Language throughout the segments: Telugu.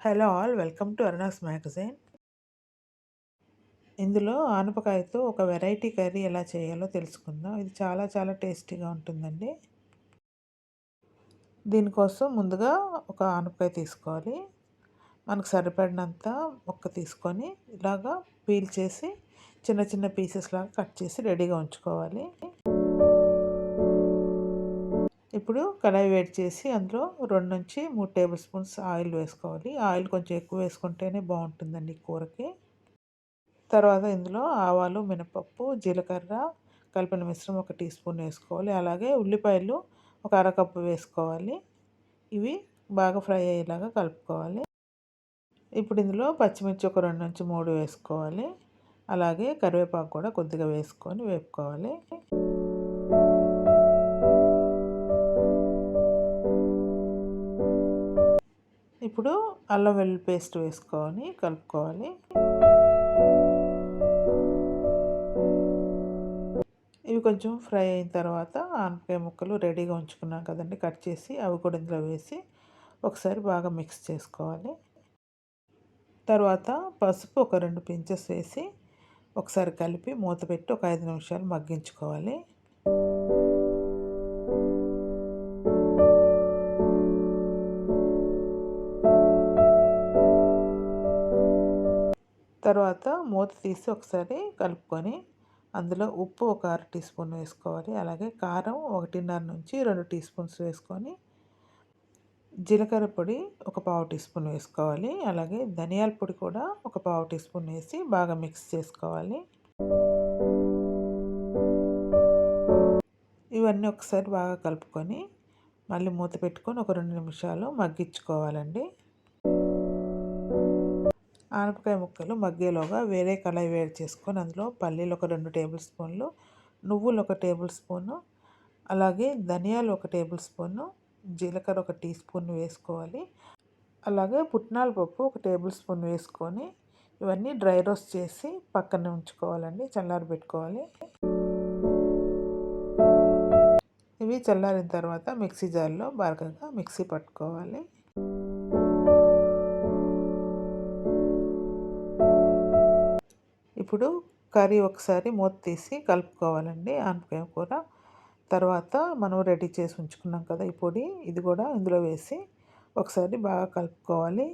Hello all welcome to Aruna's magazine. ఇందులో ఆనపకాయతో ఒక వెరైటీ కర్రీ ఎలా చేయాలో తెలుసుకుందాం. ఇది చాలా చాలా టేస్టీగా ఉంటుందండి. దీనికోసం ముందుగా ఒక ఆనపకాయ తీసుకోవాలి. మనకు సరిపడినంత మొక్క తీసుకొని ఇలాగా పీల్ చేసి చిన్న చిన్న పీసెస్ లాగా కట్ చేసి రెడీగా ఉంచుకోవాలి. ఇప్పుడు కడాయి వేడి చేసి అందులో రెండు నుంచి మూడు టేబుల్ స్పూన్స్ ఆయిల్ వేసుకోవాలి. ఆయిల్ కొంచెం ఎక్కువ వేసుకుంటేనే బాగుంటుందండి కూరకి. తర్వాత ఇందులో ఆవాలు మినపప్పు జీలకర్ర కలిపిన మిశ్రమం ఒక టీ స్పూన్ వేసుకోవాలి. అలాగే ఉల్లిపాయలు ఒక అరకప్పు వేసుకోవాలి. ఇవి బాగా ఫ్రై అయ్యేలాగా కలుపుకోవాలి. ఇప్పుడు ఇందులో పచ్చిమిర్చి ఒక రెండు నుంచి మూడు వేసుకోవాలి. అలాగే కరివేపాకు కూడా కొద్దిగా వేసుకొని వేపుకోవాలి. ఇప్పుడు అల్లం వెల్లుల్లి పేస్ట్ వేసుకొని కలుపుకోవాలి. ఇవి కొంచెం ఫ్రై అయిన తర్వాత ఆనపకాయ ముక్కలు రెడీగా ఉంచుకున్నాం కదండి కట్ చేసి అవి కూడా ఇందులో వేసి ఒకసారి బాగా మిక్స్ చేసుకోవాలి. తర్వాత పసుపు ఒక రెండు పించెస్ వేసి ఒకసారి కలిపి మూత పెట్టి ఒక ఐదు నిమిషాలు మగ్గించుకోవాలి. తర్వాత మూత తీసి ఒకసారి కలుపుకొని అందులో ఉప్పు ఒక అర టీ స్పూన్ వేసుకోవాలి. అలాగే కారం ఒకటిన్నర నుంచి రెండు టీ స్పూన్స్ వేసుకొని జీలకర్ర పొడి ఒక పావు టీ స్పూన్ వేసుకోవాలి. అలాగే ధనియాల పొడి కూడా ఒక పావు టీ స్పూన్ వేసి బాగా మిక్స్ చేసుకోవాలి. ఇవన్నీ ఒకసారి బాగా కలుపుకొని మళ్ళీ మూత పెట్టుకొని ఒక రెండు నిమిషాలు మగ్గించుకోవాలండి. ఆనపకాయ ముక్కలు మగ్గేలోగా వేరే కళాయి వేడి చేసుకొని అందులో పల్లీలు ఒక రెండు టేబుల్ స్పూన్లు నువ్వులు ఒక టేబుల్ స్పూను అలాగే ధనియాలు ఒక టేబుల్ స్పూను జీలకర్ర ఒక టీ స్పూన్ వేసుకోవాలి. అలాగే పుట్నాల పప్పు ఒక టేబుల్ స్పూన్ వేసుకొని ఇవన్నీ డ్రై రోస్ట్ చేసి పక్కన ఉంచుకోవాలండి చల్లారి పెట్టుకోవాలి. ఇవి చల్లారిన తర్వాత మిక్సీ జార్లో బాగా మిక్సీ పట్టుకోవాలి. ఇప్పుడు కర్రీ ఒకసారి మూత తీసి కలుపుకోవాలండి ఆనపకాయ కూర. తర్వాత మనం రెడీ చేసి ఉంచుకున్నాం కదా ఈ పొడి ఇది కూడా ఇందులో వేసి ఒకసారి బాగా కలుపుకోవాలి.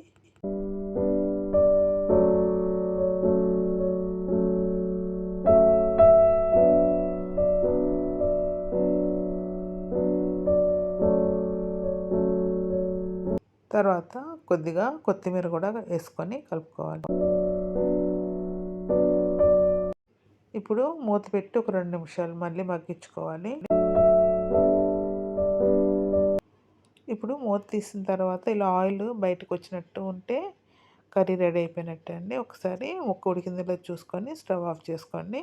తర్వాత కొద్దిగా కొత్తిమీర కూడా వేసుకొని కలుపుకోవాలి. ఇప్పుడు మూత పెట్టి ఒక రెండు నిమిషాలు మళ్ళీ మగ్గించుకోవాలి. ఇప్పుడు మూత తీసిన తర్వాత ఇలా ఆయిల్ బయటకు వచ్చినట్టు ఉంటే కర్రీ రెడీ అయిపోయినట్టు అండి. ఒకసారి ముక్క ఉడికిందిలో చూసుకొని స్టవ్ ఆఫ్ చేసుకోండి.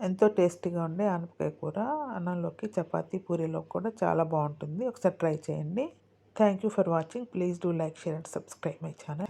ఎంతో టేస్టీగా ఉండే ఆనపకాయ కూర. అన్నంలోకి చపాతీ పూరీలోకి కూడా చాలా బాగుంటుంది. ఒకసారి ట్రై చేయండి. Thank you for watching please do like share and subscribe my channel